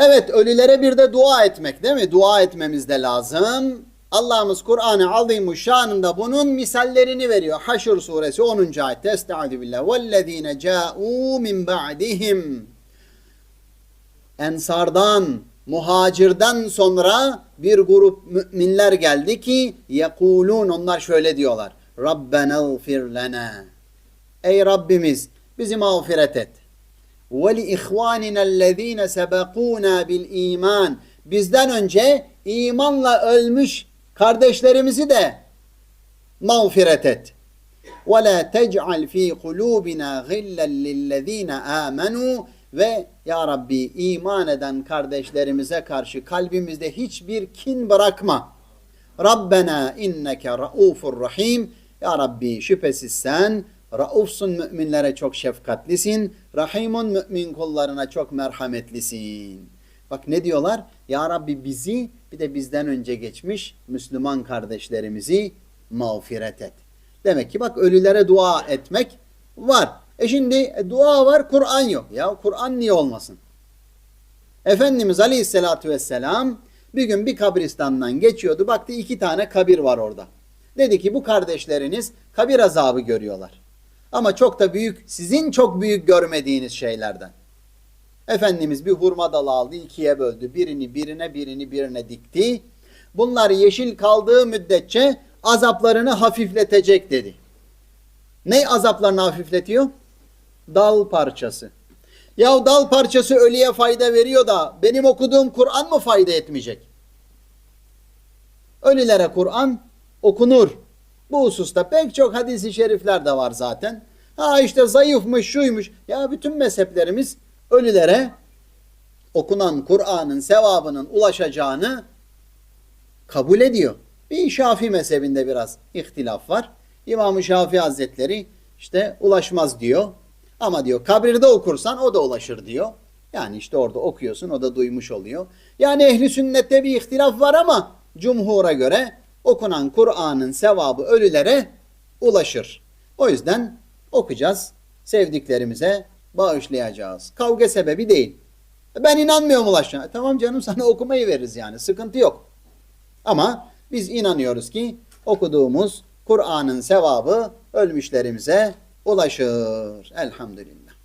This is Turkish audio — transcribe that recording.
Evet ölülere bir de dua etmek değil mi? Dua etmemiz de lazım. Allah'ımız Kur'an-ı Azimuşşan'ında bunun misallerini veriyor. Haşr suresi 10. ayette Estaizu billah. وَالَّذ۪ينَ جَاءُوا مِنْ بَعْدِهِمْ Ensardan, muhacirden sonra bir grup müminler geldi ki yekulun onlar şöyle diyorlar. Rabbena gfir lena. Ey Rabbimiz bizi mağfiret et. Ve li ihvanina ellezine sebekuna. Bizden önce imanla ölmüş kardeşlerimizi de mağfiret et. Ve la tec'al fi kulubina gillen lillezine amenu ve ya Rabbi iman eden kardeşlerimize karşı kalbimizde hiçbir kin bırakma. Rabbena inneke raufur rahim. Ya Rabbi şüphesiz sen raufsun müminlere çok şefkatlisin. Rahimun mümin kullarına çok merhametlisin. Bak ne diyorlar? Ya Rabbi bizi bir de bizden önce geçmiş Müslüman kardeşlerimizi mağfiret et. Demek ki bak ölülere dua etmek var. E şimdi e, dua var, Kur'an yok. Ya Kur'an niye olmasın? Efendimiz Aleyhisselatü Vesselam bir gün bir kabristandan geçiyordu. Baktı iki tane kabir var orada. Dedi ki bu kardeşleriniz kabir azabı görüyorlar. Ama çok da büyük, sizin çok büyük görmediğiniz şeylerden. Efendimiz bir hurma dalı aldı, ikiye böldü. Birini birine, birini birine dikti. Bunlar yeşil kaldığı müddetçe azaplarını hafifletecek dedi. Ne azaplarını hafifletiyor? Dal parçası. Ya dal parçası ölüye fayda veriyor da benim okuduğum Kur'an mı fayda etmeyecek? Ölülere Kur'an okunur. Bu hususta pek çok hadisi şerifler de var zaten. Ha işte zayıfmış, şuymuş. Ya bütün mezheplerimiz ölülere okunan Kur'an'ın sevabının ulaşacağını kabul ediyor. Bir Şafii mezhebinde biraz ihtilaf var. İmam-ı Şafii Hazretleri işte ulaşmaz diyor. Ama diyor kabirde okursan o da ulaşır diyor. Yani işte orada okuyorsun o da duymuş oluyor. Yani ehli sünnette bir ihtilaf var ama cumhura göre okunan Kur'an'ın sevabı ölülere ulaşır. O yüzden okuyacağız. Sevdiklerimize bağışlayacağız. Kavga sebebi değil. Ben inanmıyorum ulaşacağına. Tamam canım sana okumayı veririz yani. Sıkıntı yok. Ama biz inanıyoruz ki okuduğumuz Kur'an'ın sevabı ölmüşlerimize ulaşır. Elhamdülillah.